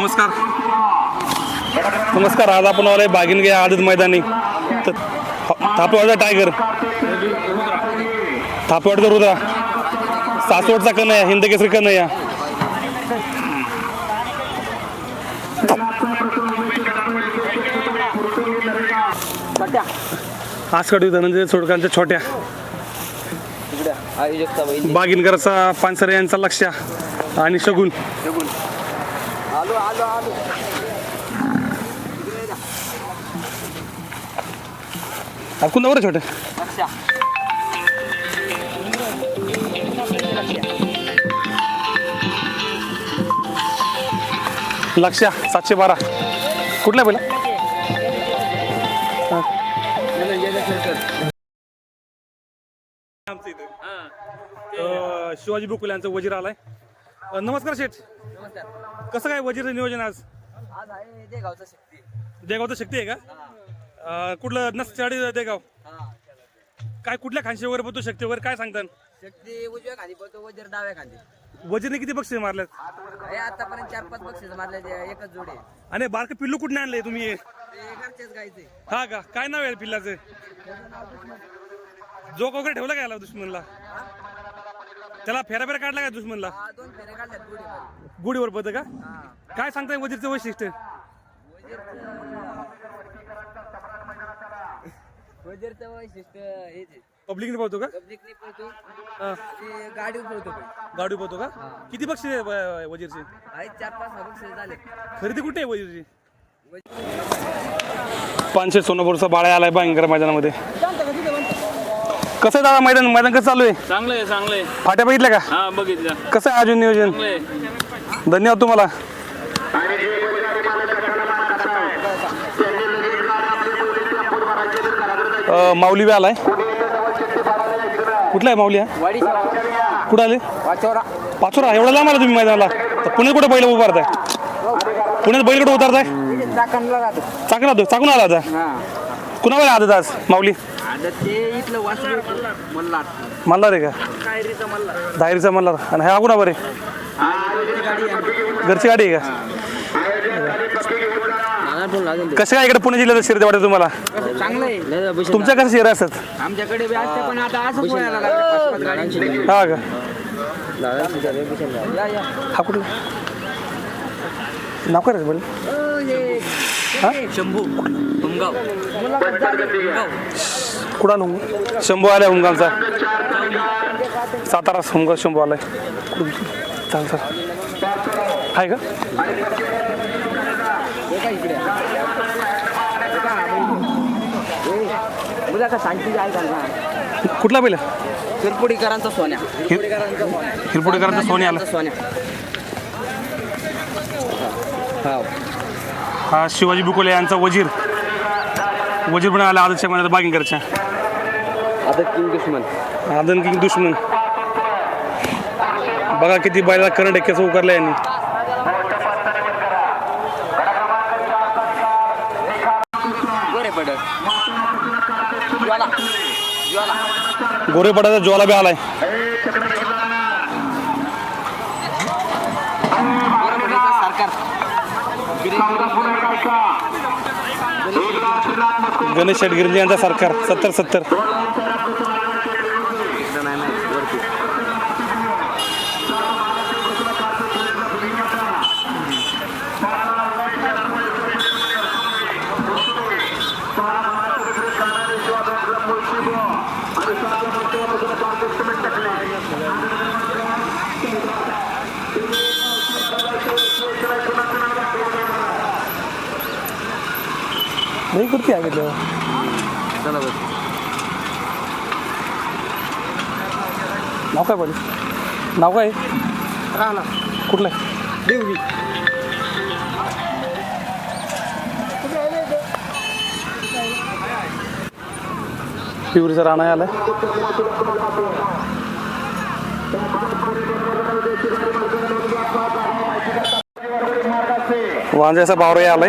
नमस्कार. नमस्कार आज आपण आलोय बागिन घ्या आदत मैदानी. तर थापेवाडचा टायगर. थापेवाडचा रुद्रा. सासवडचा कन्हैया हिंद केसरी कन्हैया. आसकडे धनंजय सोडकांच्या छोट्या. बागिनकरचा पानसर यांचा लक्ष आणि शगुन. आलो आलो आलो आपण बरं छोटे. लक्षा लक्ष सातशे बारा. कुठला पहिला? शिवाजी बुकुल यांचा वजीर आलाय. अं, नमस्कार शेठ. नमस्कार. कसं काय वजीरचं नियोजन आज? आज आहे ते गावचा शक्ती देगावचं शक्ती आहे का? अं, कुठलं नसचाडी देगाव? हा. काय कुठल्या खांशी वगैरे बघतो शक्ती वगैरे काय सांगतात शक्ती उजव्या खाली पळतो वजीर डाव्या खाली वजीरने किती बक्षीस मारल्यात? हे आतापर्यंत चार पाच बक्षीस मारले एकच जोडे आणि बारकं पिल्लू कुठे आणले तुम्ही? ते घरचेच गायचे हा का? काय नाव आहे पिल्लाचं? जोक वगैरे ठेवला काय याला दुश्मनला? त्याला फेरा फेरा काढला काय दुश्मनला? हा दोन फेरे काढल्यात जोडी गुढीवर पद का हा. काय सांगताय वजीरचं वैशिष्ट्य? वजीरचं वैशिष्ट्य हेच आहे. पब्लिकने पाहतो का? पब्लिकने पळतो. हा. ते गाडीवर पळतो पण. गाडी पाहतो का? किती बक्षीस आहे व- वजीरची? चार पाच बक्षीस झाले. खरेदी कुठे आहे वजीरची? पाचशे सोनापूरचा बाळ्या आलाय बांगर मैदानामध्ये. कसं आहे दादा मैदान? मैदान कसं चालू आहे? चांगलं आहे चांगलं आहे. फाट्या बघितल्या का? हा बघितलं कसं आहे अजून नियोजन? चांगलं आहे. धन्यवाद तुम्हाला. अं, माऊली बी आलाय. कुठला आहे माऊली हा? कुठं आले? वाचोरा पाचोरा. एवढा लांब आला तुम्ही मैदानाला. तर पुण्यात कुठे बैल उभारताय? पुण्यात बैल कुठे उतारताय? चाकणला राहतो. चाकून आलो चाकून आला आता? हा. कुणावर आदत आज माऊली? आता ते इथलं वासरू मल्हार मल्हार. आहे का? कायरीचा मल्हार. दायरीचा मल्हार. आणि हा गाडी आहे घरची गाडी आहे का? कसं काय इकडे पुणे जिल्ह्यात शिरते वाटतं तुम्हाला? चांगलं आहे. तुमच्या कसं शिर असतात आमच्याकडे बी असते पण आता असंच वळायला लागलं पाच पाच गाड्यांची हा का? या या. हा कुठला? नाव काय रे बोल? हा शंभू. तुमगाव. कुठं आलो शंभू आलाय हुंगांचा सातारा हुंगा शंभू आलाय चाल चाल. आहे का कुठला पहिला शिरपुडीकरांचा सोन्या. हिरपुडेकरांचा सोनी आला. सोन्या. हा हा शिवाजी बुकोले यांचा वजीर. वजीर पण आला आदतच्या महिन्यात बागिंगरच्या आता किंग दुश्मन. आदन किंग दुश्मन. बघा किती बैला करंट आहे कसं उकारलं यांनी. गोरे पडत ज्वाला. ज्वाला. गोरेपाड्याचा ज्वाला बी आलाय. गणेश शेटगिरी यांचा सरकार सत्तर सत्तर. नाही कुठे आहे तेव्हा चला बस. नाव काय पाहिजे नाव काय? राहणार कुठलं? आहे देवगी. पिवरीचा राणा आलाय वांजाचा बावरे आलाय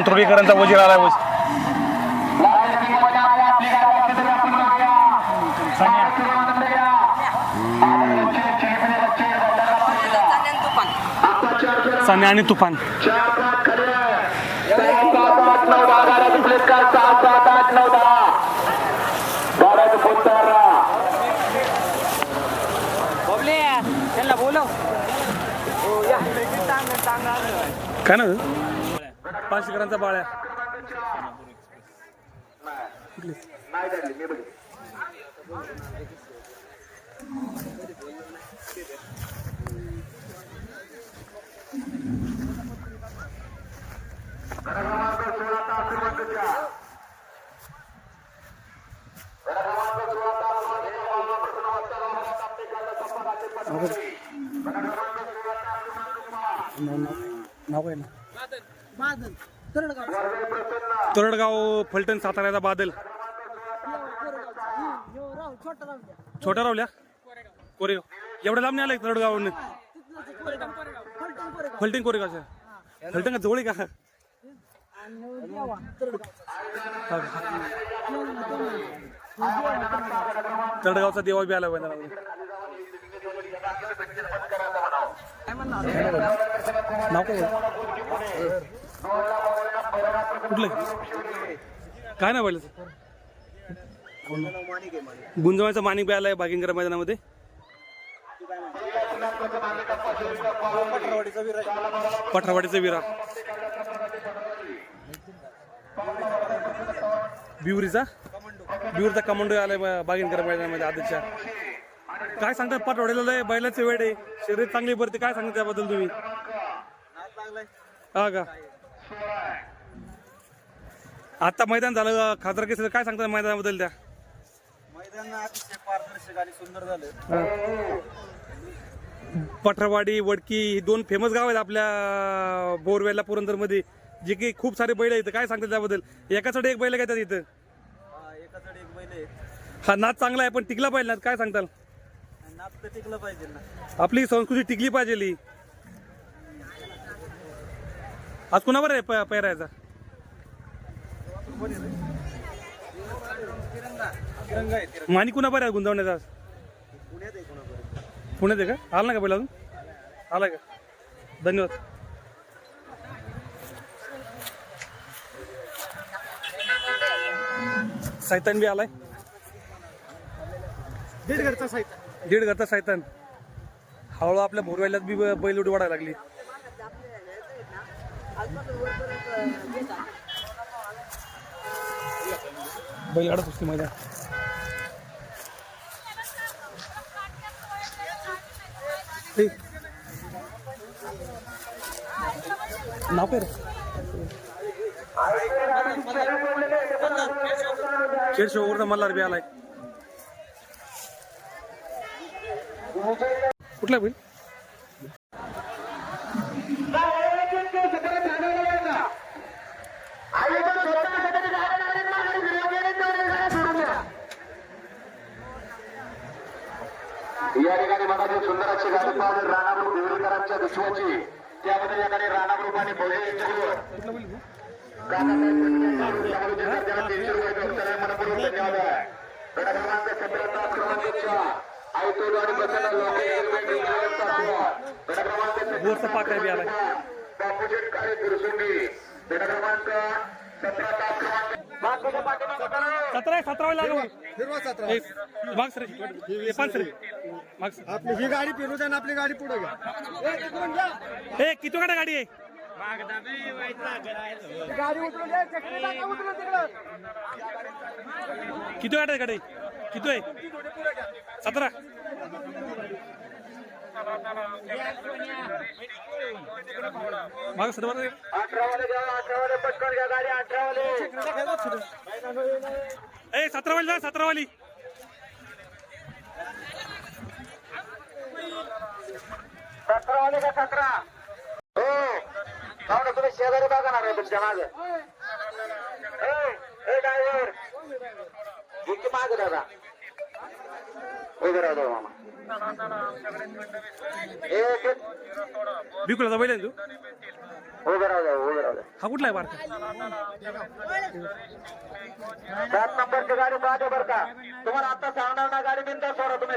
अंतरुणीकरांचा वजीर आलाय वज आणि तुफान. काय ना? पाचशेकरांचा बाळ्या नको आहे ना? तरडगाव फलटण साताऱ्याचा बादल. छोटा रावल्या कोरेगाव. एवढ्या लांब नाही आलाय तरडगावनं फलटण कोरेगावच्या फलटण का जवळ आहे का हा का? तरडगावचा देवा बी आला नाव काय? कुठलं? काय ना पाहिलं गुंजवायचा माणिक बी आलाय भागिंकर मैदानामध्ये. पठरावाडीचा विरा. बिवरीचा? बिवरीचा कमांडो आलाय बागिनकर मैदानामध्ये आदतच्या. काय सांगतात? पठवाडीला लय बैलाचे वेळ आहे शरीर चांगली भरते. काय सांगता त्याबद्दल तुम्ही? हा का? आता मैदान झालं खासदार केसरी काय सांगतात मैदानाबद्दल त्या? मैदान अतिशय पारदर्शक आणि सुंदर झालं. पठरवाडी वडकी ही दोन फेमस गाव आहेत आपल्या बोरवेला पुरंदरमध्ये. जे की खूप सारे बैल आहेत काय सांगतात त्याबद्दल? एकासाठी एक बैल घेतात इथं. एकाचड एक बैल आहे. हा नाच चांगला आहे पण टिकला पाहिजे ना काय सांगताल? नात तर टिकलं पाहिजे ना. आपली संस्कृती टिकली पाहिजे ही. आज कुणावर आहे प- पेरायचा? माणी कुणावर आहे गुंतवण्याचा आज? पुण्यात आहे का? आला ना का पहिला अजून? आला का? धन्यवाद. सैतान बी आलाय. दीड घरचा साहित्य दीड घरचा सैतान. हळूहळू आपल्या भोरवायलाच बी बैल उडी वाढायला लागली. बैल अडत असते मैदान. नाव काय रे? खेळ शोवरचा मल्हार बी आलाय. कुठला बैल? सुंदर अशी गाडी पाहिली राणापूर देवरीकरांच्या विश्वाची त्यामध्ये या ठिकाणी राणापूर आणि भोजे. मनपूर्वक धन्यवाद आहे गट क्रमांक आणि लोके. गट क्रमांक बापूजी काळे गट क्रमांक क्रमांक. सतरा आहे सतरा. फिरवा माग सर ए, पाच सर माग सर. आपली ही गाडी फिरू द्या आणि आपली गाडी पुढे घ्या. ए, तिकडून घ्या. ए किती गाड्या गाडी आहे? ही गाडी उतरून द्या चक्री टाका उतरून तिकडं. किती आहे गाडी? किती आहे? सतरा. माग सर बरं अठरावाले घ्या अठरावाले पटकन घ्या गाडी अठरावाले. ए सतरा वाली जा सतरा वाली सतरावाले का सतरा? हो. पाहुणे तुम्ही शेजारी बघणार आहे तुमच्या मागे. ए ड्रायव्हर किती मागे दादा. उभे राहतो मामा. ए ते- बिकुला बैल आहे तू. उभे राहू द्या उभे राहू द्या हा कुठला आहे बारका सात नंबरची गाडी पाहते बरं का. तुम्हाला आता सांगणार ना गाडी बिंदा सोडा तुम्ही